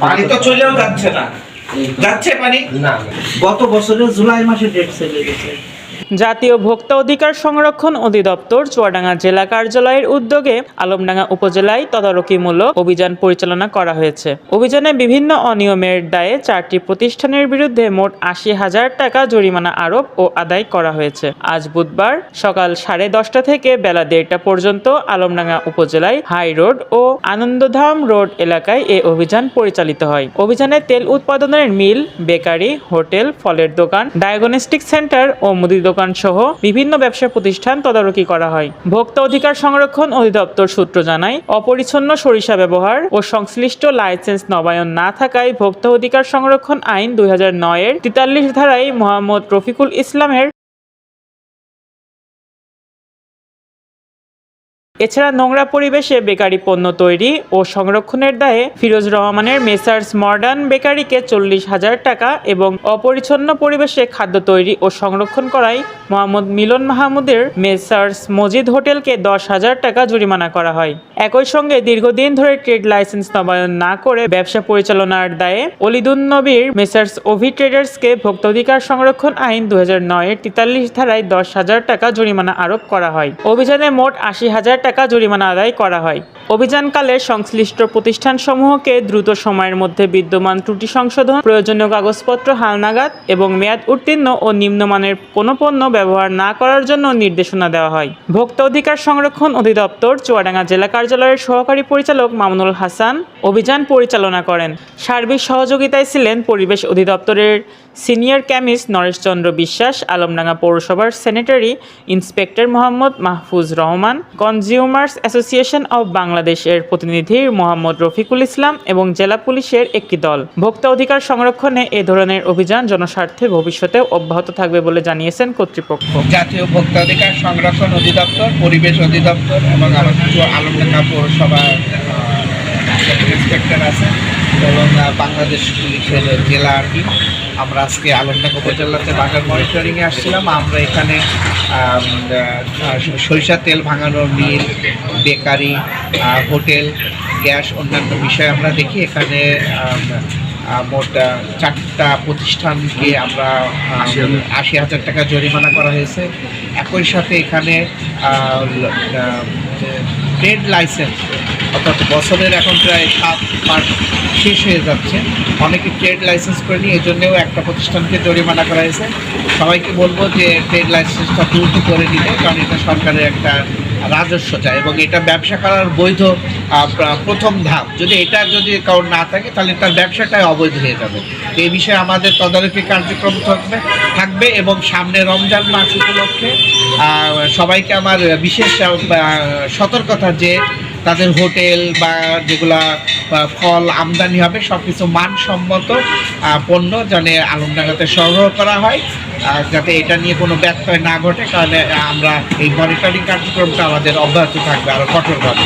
পানি তো চলেও যাচ্ছে না। যাচ্ছে পানি? না। গত বছরের জুলাই মাসে ডেট চলে গেছে। জাতীয় ভোক্তা অধিকার সংরক্ষণ অধিদপ্তর চুয়াডাঙ্গা জেলা কার্যালয়ের উদ্যোগে আলমডাঙ্গা উপজেলায় তদারকিমূলক অভিযান পরিচালনা করা হয়েছে। অভিযানে বিভিন্ন অনিয়মের দায়ে চারটি প্রতিষ্ঠানের বিরুদ্ধে মোট আশি হাজার টাকা জরিমানা আরোপ ও আদায় করা হয়েছে। আজ বুধবার সকাল সাড়ে দশটা থেকে বেলা দেড়টা পর্যন্ত আলমডাঙ্গা উপজেলায় হাই রোড ও আনন্দধাম রোড এলাকায় এ অভিযান পরিচালিত হয়। অভিযানে তেল উৎপাদনের মিল, বেকারি, হোটেল, ফলের দোকান, ডায়াগনস্টিক সেন্টার ও মুদি দোকান সহ বিভিন্ন ব্যবসা প্রতিষ্ঠান তদারকি করা হয়। ভোক্তা অধিকার সংরক্ষণ অধিদপ্তর সূত্র জানায়, অপরিচ্ছন্ন সরিষা ব্যবহার ও সংশ্লিষ্ট লাইসেন্স নবায়ন না থাকায় ভোক্তা অধিকার সংরক্ষণ আইন দুই নয়ের তেতাল্লিশ ধারায় মোহাম্মদ রফিকুল ইসলামের এছাড়া নোংরা পরিবেশে বেকারি পণ্য তৈরি ও সংরক্ষণের দায়ে ফিরোজ রহমানের মেসার্স মডার্ন বেকারিকে চল্লিশ হাজার টাকা এবং অপরিচ্ছন্ন পরিবেশে খাদ্য তৈরি ও সংরক্ষণ করায় মোহাম্মদ মিলন মাহমুদের মেসার্স মজিদ হোটেলকে দশ হাজার টাকা জরিমানা করা হয়। একই সঙ্গে দীর্ঘদিন ধরে ট্রেড লাইসেন্স নবায়ন না করে ব্যবসা পরিচালনার দায়ে অলিদুন নবীর মেসার্স ওভি ট্রেডার্সকে ভোক্তাধিকার সংরক্ষণ আইন দু হাজার নয়ের তেতাল্লিশ ধারায় দশ হাজার টাকা জরিমানা আরোপ করা হয়। অভিযানে মোট আশি হাজার টাকা জরিমানা আদায় করা হয়। অভিযানকালে সংশ্লিষ্ট প্রতিষ্ঠানসমূহকে দ্রুত সময়ের মধ্যে বিদ্যমান ত্রুটি সংশোধন, প্রয়োজনীয় কাগজপত্র, হালনাগাদ এবং মেয়াদ উত্তীর্ণ ও নিম্নমানের কোনো পণ্য ব্যবহার না করার জন্য নির্দেশনা দেওয়া হয়। ভোক্তা অধিকার সংরক্ষণ অধিদপ্তর চুয়াডাঙ্গা জেলা কার্যালয়ের সহকারী পরিচালক মামুনুল হাসান অভিযান পরিচালনা করেন। সার্বিক সহযোগিতায় ছিলেন পরিবেশ অধিদপ্তরের সিনিয়র কেমিস্ট নরেশচন্দ্র বিশ্বাস, আলমডাঙ্গা পৌরসভার sanitary inspector Mohammad Mahfuz Rahman, consumers association of বাংলাদেশের প্রতিনিধি মোহাম্মদ রফিকুল ইসলাম এবং জেলা পুলিশের একটি দল। ভোক্তা অধিকার সংরক্ষণে এ ধরনের অভিযান জনস্বার্থে ভবিষ্যতেও অব্যাহত থাকবে বলে জানিয়েছেন কর্তৃপক্ষ। জাতীয় ভোক্তা অধিকার সংরক্ষণ অধিদপ্তর, পরিবেশ অধিদপ্তর এবং আমার কিছু আলমডাঙ্গা পৌরসভার এবং বাংলাদেশ পুলিশের জেলা টিম আমরা আজকে আলমডাঙ্গা উপজেলাতে বাজার মনিটরিংয়ে আসছিলাম। আমরা এখানে সরিষা তেল ভাঙানোর মিল, বেকারি হোটেল গ্যাস অন্যান্য বিষয় আমরা দেখি এখানে মোট চারটা প্রতিষ্ঠানকে আমরা আশি হাজার। টাকা জরিমানা করা হয়েছে। একই সাথে এখানে ট্রেড লাইসেন্স অর্থাৎ বছরের এখন প্রায় সাত মাস শেষ হয়ে যাচ্ছে। অনেকে ট্রেড লাইসেন্স করে নিয়ে এই জন্যেও একটা প্রতিষ্ঠানকে জরিমানা করা হয়েছে। সবাইকে বলব যে ট্রেড লাইসেন্সটা দ্রুত করে দিতে কারণ এটা সরকারের একটা রাজস্ব চায় এবং এটা ব্যবসা করার বৈধ প্রথম ধাপ। যদি এটা যদি কারোর না থাকে, তাহলে তার ব্যবসাটাই অবৈধ হয়ে যাবে। এই বিষয়ে আমাদের তদারকি কার্যক্রম থাকবে থাকবে এবং সামনে রমজান মাস উপলক্ষে সবাইকে আমার বিশেষ সতর্কতা যে তাদের হোটেল বা যেগুলা ফল আমদানি হবে সব কিছু মানসম্মত পণ্য যেন আলমডাঙ্গাতে সরবরাহ করা হয় যাতে এটা নিয়ে কোনো ব্যত্যয় না ঘটে, তাহলে আমরা এই মনিটরিং কার্যক্রমটা আমাদের অব্যাহত থাকবে আরও কঠোরভাবে।